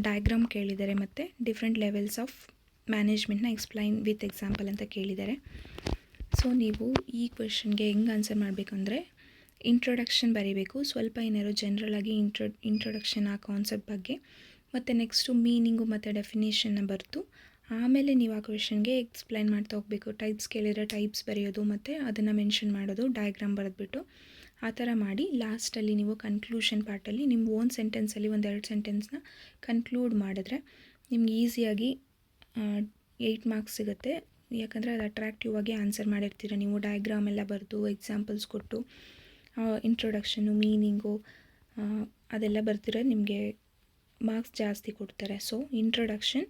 ಡಯಾಗ್ರಾಮ್ ಕೇಳಿದ್ದಾರೆ ಮತ್ತು ಡಿಫ್ರೆಂಟ್ ಲೆವೆಲ್ಸ್ ಆಫ್ ಮ್ಯಾನೇಜ್ಮೆಂಟ್ನ ಎಕ್ಸ್ಪ್ಲೈನ್ ವಿತ್ ಎಕ್ಸಾಂಪಲ್ ಅಂತ ಕೇಳಿದ್ದಾರೆ ಸೊ ನೀವು ಈ ಕ್ವೆಶನ್ಗೆ ಹೆಂಗೆ ಆನ್ಸರ್ ಮಾಡಬೇಕಂದ್ರೆ ಇಂಟ್ರೊಡಕ್ಷನ್ ಬರೀಬೇಕು. ಸ್ವಲ್ಪ ಜನರಲ್ ಆಗಿ ಇಂಟ್ರೊ ಇಂಟ್ರೊಡಕ್ಷನ್ ಆ ಕಾನ್ಸೆಪ್ಟ್ ಬಗ್ಗೆ ಮತ್ತು ನೆಕ್ಸ್ಟು ಮೀನಿಂಗು ಮತ್ತು ಡೆಫಿನೇಷನ್ನ ಬರೆದು ಆಮೇಲೆ ನೀವು ಆ ಕ್ವೆಶನ್ಗೆ ಎಕ್ಸ್ಪ್ಲೈನ್ ಮಾಡ್ತಾ ಹೋಗಬೇಕು. ಟೈಪ್ಸ್ ಕೇಳಿದರೆ ಟೈಪ್ಸ್ ಬರೆಯೋದು ಮತ್ತು ಅದನ್ನು ಮೆನ್ಷನ್ ಮಾಡೋದು ಡಯಾಗ್ರಾಮ್ ಬರೆದ್ಬಿಟ್ಟು ಆ ಥರ ಮಾಡಿ ಲಾಸ್ಟಲ್ಲಿ ನೀವು ಕನ್ಕ್ಲೂಷನ್ ಪಾರ್ಟಲ್ಲಿ ನಿಮ್ಮ ಓನ್ ಸೆಂಟೆನ್ಸಲ್ಲಿ ಒಂದೆರಡು ಸೆಂಟೆನ್ಸ್ನ ಕನ್ಕ್ಲೂಡ್ ಮಾಡಿದ್ರೆ ನಿಮ್ಗೆ ಈಸಿಯಾಗಿ ಏಯ್ಟ್ ಮಾರ್ಕ್ಸ್ ಸಿಗುತ್ತೆ. ಯಾಕಂದರೆ ಅದು ಅಟ್ರಾಕ್ಟಿವ್ ಆಗಿ ಆನ್ಸರ್ ಮಾಡಿರ್ತೀರ ನೀವು. ಡಯಾಗ್ರಾಮ್ ಎಲ್ಲ ಬರೆದು ಎಕ್ಸಾಂಪಲ್ಸ್ ಕೊಟ್ಟು ಇಂಟ್ರೊಡಕ್ಷನು ಮೀನಿಂಗು ಅದೆಲ್ಲ ಬರ್ತಿರೋ ನಿಮಗೆ ಮಾರ್ಕ್ಸ್ ಜಾಸ್ತಿ ಕೊಡ್ತಾರೆ. So introduction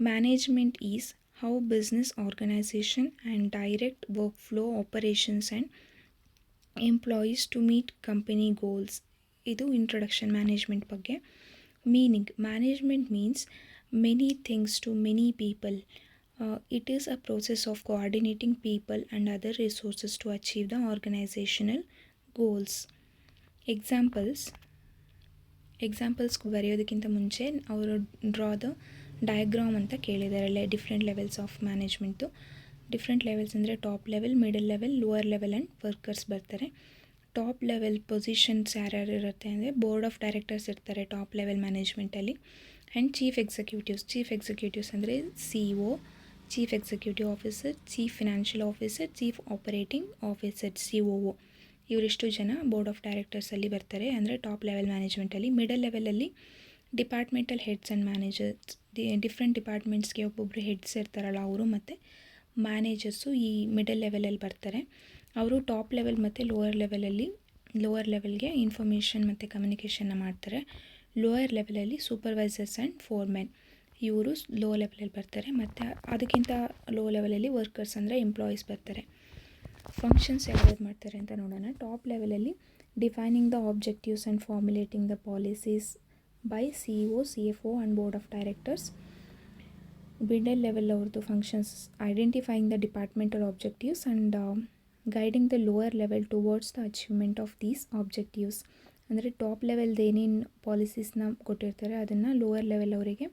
management is how business organisation and direct work flow operations and employees to meet company goals ಇದು ಇಂಟ್ರೊಡಕ್ಷನ್ ಮ್ಯಾನೇಜ್ಮೆಂಟ್ ಬಗ್ಗೆ. Meaning management means many things to many people it is a process of coordinating people and other resources to achieve the organisational goals examples examples ಬರೆಯೋದಕ್ಕಿಂತ ಮುಂಚೆ, ಅವರು draw the diagram ಅಂತ ಕೇಳಿದ್ದಾರೆ different levels of management different levels ಅಂದರೆ top level middle level lower level and workers ಬರ್ತಾರೆ. Top level positions ಯಾರ್ಯಾರು ಇರುತ್ತೆ ಅಂದರೆ board of directors ಇರ್ತಾರೆ top level ಮ್ಯಾನೇಜ್ಮೆಂಟಲ್ಲಿ and chief executives chief executives ಅಂದರೆ C O chief executive officer chief financial officer chief operating officer C O O ಇವರಿಷ್ಟು ಜನ board of ಡೈರೆಕ್ಟರ್ಸಲ್ಲಿ ಬರ್ತಾರೆ. ಅಂದರೆ ಟಾಪ್ ಲೆವೆಲ್ ಮ್ಯಾನೇಜ್ಮೆಂಟಲ್ಲಿ ಮಿಡಲ್ ಲೆವೆಲಲ್ಲಿ departmental heads and managers different ಡಿಪಾರ್ಟ್ಮೆಂಟ್ಸ್ಗೆ ಒಬ್ಬೊಬ್ಬರು heads ಇರ್ತಾರಲ್ಲ ಅವರು ಮತ್ತು ಮ್ಯಾನೇಜರ್ಸು ಈ ಮಿಡಲ್ ಲೆವೆಲಲ್ಲಿ ಬರ್ತಾರೆ. ಅವರು ಟಾಪ್ ಲೆವೆಲ್ ಮತ್ತು ಲೋವರ್ ಲೆವೆಲಲ್ಲಿ ಲೋವರ್ ಲೆವೆಲ್ಗೆ ಇನ್ಫಾರ್ಮೇಷನ್ ಮತ್ತು ಕಮ್ಯುನಿಕೇಷನ್ನ ಮಾಡ್ತಾರೆ. ಲೋಯರ್ ಲೆವೆಲಲ್ಲಿ ಸೂಪರ್ವೈಸರ್ಸ್ ಆ್ಯಂಡ್ ಫೋರ್ಮೆನ್, ಇವರು ಲೋ ಲೆವೆಲಲ್ಲಿ ಬರ್ತಾರೆ. ಮತ್ತು ಅದಕ್ಕಿಂತ ಲೋ ಲೆವೆಲಲ್ಲಿ ವರ್ಕರ್ಸ್ ಅಂದರೆ ಎಂಪ್ಲಾಯೀಸ್ ಬರ್ತಾರೆ. ಫಂಕ್ಷನ್ಸ್ ಯಾವ್ಯಾವ್ದು ಮಾಡ್ತಾರೆ ಅಂತ ನೋಡೋಣ. ಟಾಪ್ ಲೆವೆಲಲ್ಲಿ defining the objectives and formulating the policies by C E O C F O and board of directors middle level ಅವ್ರದ್ದು functions identifying the departmental objectives and guiding the lower level towards the achievement of these objectives ಅಂದರೆ top ಲೆವೆಲ್ದು ಏನೇನು ಪಾಲಿಸೀಸ್ನ ಕೊಟ್ಟಿರ್ತಾರೆ ಅದನ್ನು lower level ಅವರಿಗೆ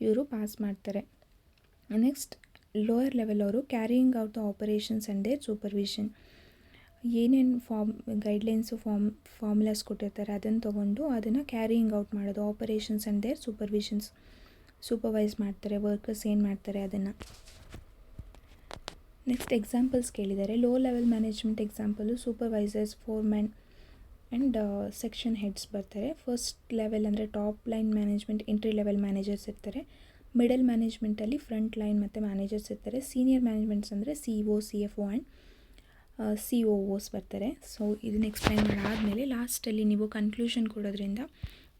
ಇವರು pass ಮಾಡ್ತಾರೆ ನೆಕ್ಸ್ಟ್ ಲೋಯರ್ ಲೆವೆಲ್ ಅವರು carrying out the operations and their supervision ಏನೇನು ಫಾರ್ಮ್, ಗೈಡ್ಲೈನ್ಸು, ಫಾರ್ಮ್, ಫಾರ್ಮುಲಾಸ್ ಕೊಟ್ಟಿರ್ತಾರೆ ಅದನ್ನು ತೊಗೊಂಡು ಅದನ್ನು ಕ್ಯಾರಿಯಿಂಗ್ ಔಟ್ ಮಾಡೋದು. Operations and their supervisions supervise ಮಾಡ್ತಾರೆ ವರ್ಕರ್ಸ್ ಏನು ಮಾಡ್ತಾರೆ ಅದನ್ನು. ನೆಕ್ಸ್ಟ್ ಎಕ್ಸಾಂಪಲ್ಸ್ ಕೇಳಿದ್ದಾರೆ low level management example supervisors foreman and section heads ಬರ್ತಾರೆ. ಫಸ್ಟ್ ಲೆವೆಲ್ ಅಂದರೆ top line management entry level managers ಇರ್ತಾರೆ. ಮಿಡಲ್ ಮ್ಯಾನೇಜ್ಮೆಂಟಲ್ಲಿ ಫ್ರಂಟ್ ಲೈನ್ ಮತ್ತು ಮ್ಯಾನೇಜರ್ಸ್ ಇರ್ತಾರೆ. ಸೀನಿಯರ್ ಮ್ಯಾನೇಜ್ಮೆಂಟ್ಸ್ ಅಂದರೆ C O C F O and C O Os ಬರ್ತಾರೆ. So ಇದನ್ನು explain ಮಾಡಾದಮೇಲೆ ಲಾಸ್ಟಲ್ಲಿ ನೀವು ಕನ್ಕ್ಲೂಷನ್ ಕೊಡೋದ್ರಿಂದ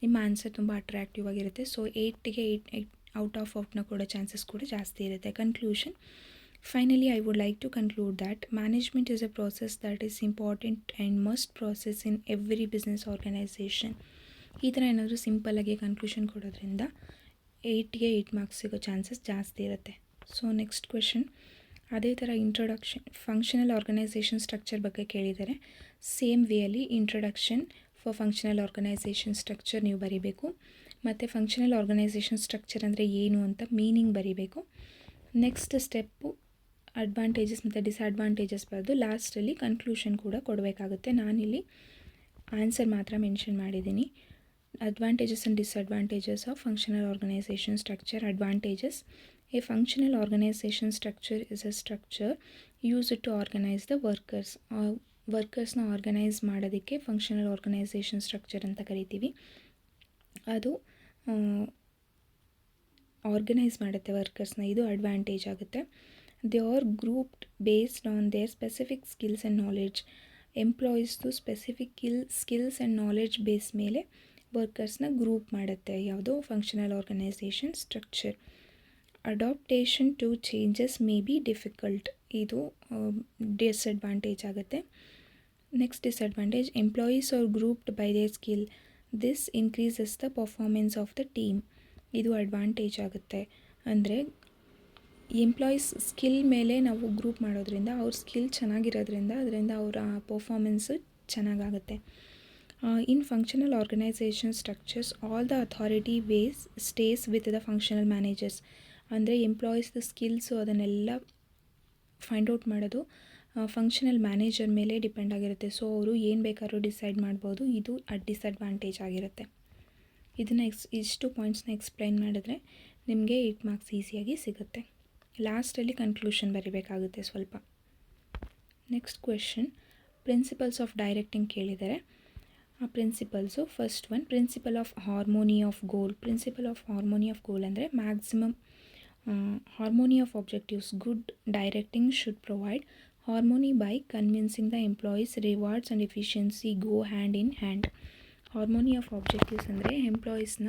ನಿಮ್ಮ ಆನ್ಸರ್ ತುಂಬ ಅಟ್ರಾಕ್ಟಿವ್ ಆಗಿರುತ್ತೆ. ಸೊ ಏಯ್ಟಿಗೆ ಏಯ್ಟ್ ಏಯ್ಟ್ ಔಟ್ ಆಫ್ ಔಟ್ನ ಕೊಡೋ ಚಾನ್ಸಸ್ ಕೂಡ ಜಾಸ್ತಿ ಇರುತ್ತೆ. Conclusion finally I would like to conclude that management is a process that is important and must process in every business organisation ಈ ಥರ ಏನಾದರೂ ಸಿಂಪಲ್ಲಾಗಿ ಕನ್ಕ್ಲೂಷನ್ ಕೊಡೋದ್ರಿಂದ ಏಯ್ಟ್ಗೆ ಏಯ್ಟ್ ಮಾರ್ಕ್ಸ್ ಸಿಗೋ ಚಾನ್ಸಸ್ ಜಾಸ್ತಿ ಇರುತ್ತೆ. ಸೊ ನೆಕ್ಸ್ಟ್ ಕ್ವೆಶನ್ ಅದೇ ಥರ ಇಂಟ್ರೊಡಕ್ಷನ್ ಫಂಕ್ಷನಲ್ ಆರ್ಗನೈಸೇಷನ್ ಸ್ಟ್ರಕ್ಚರ್ ಬಗ್ಗೆ ಕೇಳಿದ್ದಾರೆ same ವೇಯಲ್ಲಿ introduction for functional organisation structure ನೀವು ಬರೀಬೇಕು. ಮತ್ತು ಫಂಕ್ಷನಲ್ ಆರ್ಗನೈಸೇಷನ್ ಸ್ಟ್ರಕ್ಚರ್ ಅಂದರೆ ಏನು ಅಂತ ಮೀನಿಂಗ್ ಬರೀಬೇಕು. ನೆಕ್ಸ್ಟ್ ಸ್ಟೆಪ್ಪು ಅಡ್ವಾಂಟೇಜಸ್ ಮತ್ತು ಡಿಸ್ಅಡ್ವಾಂಟೇಜಸ್ ಬರೆದು ಲಾಸ್ಟಲ್ಲಿ ಕನ್ಕ್ಲೂಷನ್ ಕೂಡ ಕೊಡಬೇಕಾಗುತ್ತೆ. ನಾನಿಲ್ಲಿ ಆನ್ಸರ್ ಮಾತ್ರ ಮೆನ್ಷನ್ ಮಾಡಿದ್ದೀನಿ. Advantages and disadvantages of functional organisation structure advantages. A functional organization structure is a structure used to organize the workers. ವರ್ಕರ್ಸ್ನ ಆರ್ಗನೈಸ್ ಮಾಡೋದಕ್ಕೆ ಫಂಕ್ಷನಲ್ ಆರ್ಗನೈಸೇಷನ್ ಸ್ಟ್ರಕ್ಚರ್ ಅಂತ ಕರಿತೀವಿ. ಅದು ಆರ್ಗನೈಸ್ ಮಾಡುತ್ತೆ ವರ್ಕರ್ಸ್ನ ಇದು ಅಡ್ವಾಂಟೇಜ್ ಆಗುತ್ತೆ. They are grouped based on their specific skills and knowledge ಎಂಪ್ಲಾಯೀಸ್ದು specific skill skills and knowledge base ಮೇಲೆ ವರ್ಕರ್ಸ್ನ ಗ್ರೂಪ್ ಮಾಡುತ್ತೆ. ಯಾವುದೋ functional organisation structure adaptation to changes may be difficult ಇದು ಡಿಸ್ಅಡ್ವಾಂಟೇಜ್ ಆಗುತ್ತೆ. Next disadvantage employees are grouped by they skill this increases the performance of the team ಇದು advantage ಆಗುತ್ತೆ. ಅಂದರೆ employees skill ಮೇಲೆ ನಾವು ಗ್ರೂಪ್ ಮಾಡೋದ್ರಿಂದ, ಅವ್ರ ಸ್ಕಿಲ್ ಚೆನ್ನಾಗಿರೋದ್ರಿಂದ, ಅದರಿಂದ ಅವರ ಪರ್ಫಾರ್ಮೆನ್ಸು ಚೆನ್ನಾಗಾಗುತ್ತೆ. In functional organisation structures all the authority ways stays with the functional managers ಅಂದರೆ ಎಂಪ್ಲಾಯೀಸ್ದು ಸ್ಕಿಲ್ಸು ಅದನ್ನೆಲ್ಲ ಫೈಂಡ್ ಔಟ್ ಮಾಡೋದು ಫಂಕ್ಷನಲ್ ಮ್ಯಾನೇಜರ್ ಮೇಲೆ ಡಿಪೆಂಡ್ ಆಗಿರುತ್ತೆ. ಸೊ ಅವರು ಏನು ಬೇಕಾದ್ರೂ ಡಿಸೈಡ್ ಮಾಡ್ಬೋದು. ಇದು ಡಿಸಡ್ವಾಂಟೇಜ್ ಆಗಿರುತ್ತೆ. ಇದನ್ನು ಎಕ್ಸ್ ಇಷ್ಟು ಪಾಯಿಂಟ್ಸ್ನ ಎಕ್ಸ್ಪ್ಲೈನ್ ಮಾಡಿದ್ರೆ ನಿಮಗೆ ಏಯ್ಟ್ ಮಾರ್ಕ್ಸ್ ಈಸಿಯಾಗಿ ಸಿಗುತ್ತೆ. ಲಾಸ್ಟಲ್ಲಿ ಕನ್ಕ್ಲೂಷನ್ ಬರಿಬೇಕಾಗುತ್ತೆ ಸ್ವಲ್ಪ. Next question principles of directing ಕೇಳಿದ್ದಾರೆ ಆ principles first one principle of harmony of goal principle of harmony of goal ಅಂದರೆ maximum harmony of objectives good directing should provide harmony by convincing the employees rewards and efficiency go hand in hand harmony of objectives ಅಂದರೆ ಎಂಪ್ಲಾಯೀಸ್ನ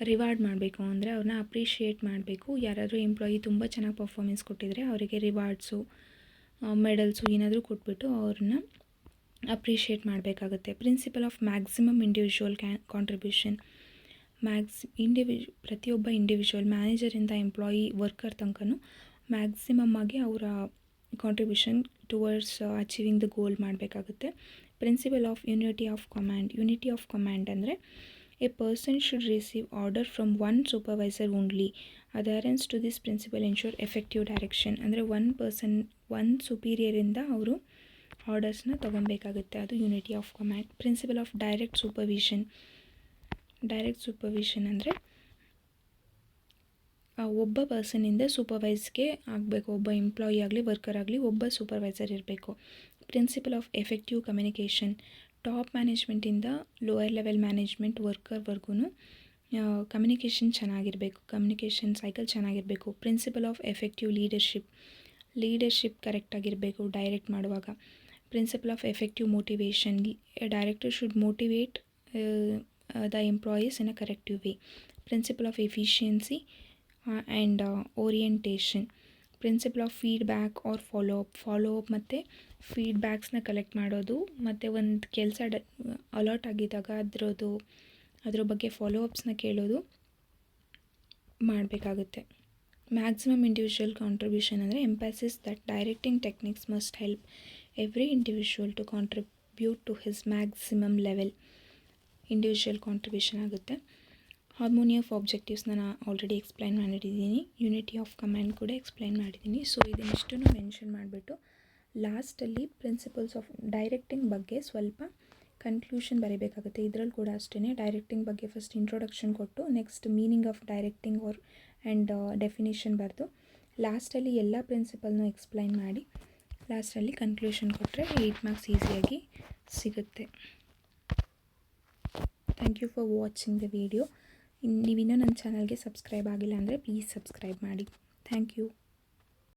reward ಮಾಡಬೇಕು. ಅಂದರೆ ಅವ್ರನ್ನ appreciate ಮಾಡಬೇಕು. ಯಾರಾದರೂ employee ತುಂಬ ಚೆನ್ನಾಗಿ ಪರ್ಫಾಮೆನ್ಸ್ ಕೊಟ್ಟಿದ್ರೆ ಅವರಿಗೆ ರಿವಾರ್ಡ್ಸು ಮೆಡಲ್ಸು ಏನಾದರೂ ಕೊಟ್ಬಿಟ್ಟು ಅವ್ರನ್ನ ಅಪ್ರಿಷಿಯೇಟ್ ಮಾಡಬೇಕಾಗುತ್ತೆ. ಪ್ರಿನ್ಸಿಪಲ್ ಆಫ್ ಮ್ಯಾಕ್ಸಿಮಮ್ ಇಂಡಿವಿಜುವಲ್ ಕ್ಯಾ ಕಾಂಟ್ರಿಬ್ಯೂಷನ್ ಮ್ಯಾಕ್ಸ್ ಇಂಡಿವಿಜು, ಪ್ರತಿಯೊಬ್ಬ ಇಂಡಿವಿಜುವಲ್ ಮ್ಯಾನೇಜರಿಂದ ಎಂಪ್ಲಾಯಿ ವರ್ಕರ್ ತನಕನೂ ಮ್ಯಾಕ್ಸಿಮಮ್ ಆಗಿ ಅವರ contribution towards achieving the goal ಮಾಡಬೇಕಾಗುತ್ತೆ. Principle of unity of command unity of command ಅಂದರೆ a person should receive order from one supervisor only adherence to this principle ensure effective direction ಅಂದರೆ one person one ಸುಪೀರಿಯರಿಂದ ಅವರು ಆರ್ಡರ್ಸ್ನ ತೊಗೊಬೇಕಾಗುತ್ತೆ. ಅದು unity of command principle of direct supervision direct supervision ಅಂದರೆ ಒಬ್ಬ ಪರ್ಸನಿಂದ ಸೂಪರ್ವೈಸ್ಗೆ ಆಗಬೇಕು. ಒಬ್ಬ ಎಂಪ್ಲಾಯಿ ಆಗಲಿ ವರ್ಕರ್ ಆಗಲಿ, ಒಬ್ಬ ಸೂಪರ್ವೈಸರ್ ಇರಬೇಕು. Principle of effective communication top ಮ್ಯಾನೇಜ್ಮೆಂಟಿಂದ lower level management ವರ್ಕರ್ವರೆಗೂ ಕಮ್ಯುನಿಕೇಷನ್ ಚೆನ್ನಾಗಿರಬೇಕು. ಕಮ್ಯುನಿಕೇಷನ್ ಸೈಕಲ್ ಚೆನ್ನಾಗಿರಬೇಕು. Principle of effective leadership leadership ಕರೆಕ್ಟಾಗಿರಬೇಕು direct ಮಾಡುವಾಗ. Principle of effective motivation director should motivate the employees in way. Corrective way efficiency of and and orientation. Principle of feedback or follow up follow up ಮತ್ತು ಫೀಡ್ಬ್ಯಾಕ್ಸ್ನ collect ಮಾಡೋದು, ಮತ್ತು ಒಂದು ಕೆಲಸ ಡ alert ಆಗಿದ್ದಾಗ ಅದರದ್ದು, ಅದ್ರ ಬಗ್ಗೆ ಫಾಲೋ ಅಪ್ಸ್ನ ಕೇಳೋದು ಮಾಡಬೇಕಾಗುತ್ತೆ. ಮ್ಯಾಕ್ಸಿಮಮ್ ಇಂಡಿವಿಜುವಲ್ ಕಾಂಟ್ರಿಬ್ಯೂಷನ್ ಅಂದರೆ emphasis that directing techniques must help every individual to contribute to his maximum level individual contribution ಆಗುತ್ತೆ. ಹಾರ್ಮೋನಿ ಆಫ್ ಆಬ್ಜೆಕ್ಟಿವ್ಸ್ನ ನಾನು ಆಲ್ರೆಡಿ ಎಕ್ಸ್ಪ್ಲೈನ್ ಮಾಡಿದ್ದೀನಿ ಯೂನಿಟಿ ಆಫ್ ಕಮ್ಯಾಂಡ್ ಕೂಡ ಎಕ್ಸ್ಪ್ಲೈನ್ ಮಾಡಿದ್ದೀನಿ ಸೊ ಇದನ್ನಿಷ್ಟು ಮೆನ್ಷನ್ ಮಾಡಿಬಿಟ್ಟು ಲಾಸ್ಟಲ್ಲಿ ಪ್ರಿನ್ಸಿಪಲ್ಸ್ ಆಫ್ ಡೈರೆಕ್ಟಿಂಗ್ ಬಗ್ಗೆ ಸ್ವಲ್ಪ ಕನ್ಕ್ಲೂಷನ್ ಬರೀಬೇಕಾಗುತ್ತೆ. ಇದರಲ್ಲಿ ಕೂಡ ಅಷ್ಟೇ ಡೈರೆಕ್ಟಿಂಗ್ ಬಗ್ಗೆ ಫಸ್ಟ್ ಇಂಟ್ರೊಡಕ್ಷನ್ ಕೊಟ್ಟು next meaning of directing or and definition ಬರೆದು ಲಾಸ್ಟಲ್ಲಿ ಎಲ್ಲ ಪ್ರಿನ್ಸಿಪಲ್ನೂ ಎಕ್ಸ್ಪ್ಲೈನ್ ಮಾಡಿ ಲಾಸ್ಟಲ್ಲಿ ಕನ್ಕ್ಲೂಷನ್ ಕೊಟ್ಟರೆ ಏಯ್ಟ್ ಮಾರ್ಕ್ಸ್ ಈಸಿಯಾಗಿ ಸಿಗುತ್ತೆ. Thank you for watching the video ನೀವಿನ್ನೂ ನನ್ನ ಚಾನಲ್ಗೆ ಸಬ್ಸ್ಕ್ರೈಬ್ ಆಗಿಲ್ಲ ಅಂದರೆ ಪ್ಲೀಸ್ ಸಬ್ಸ್ಕ್ರೈಬ್ ಮಾಡಿ. Thank you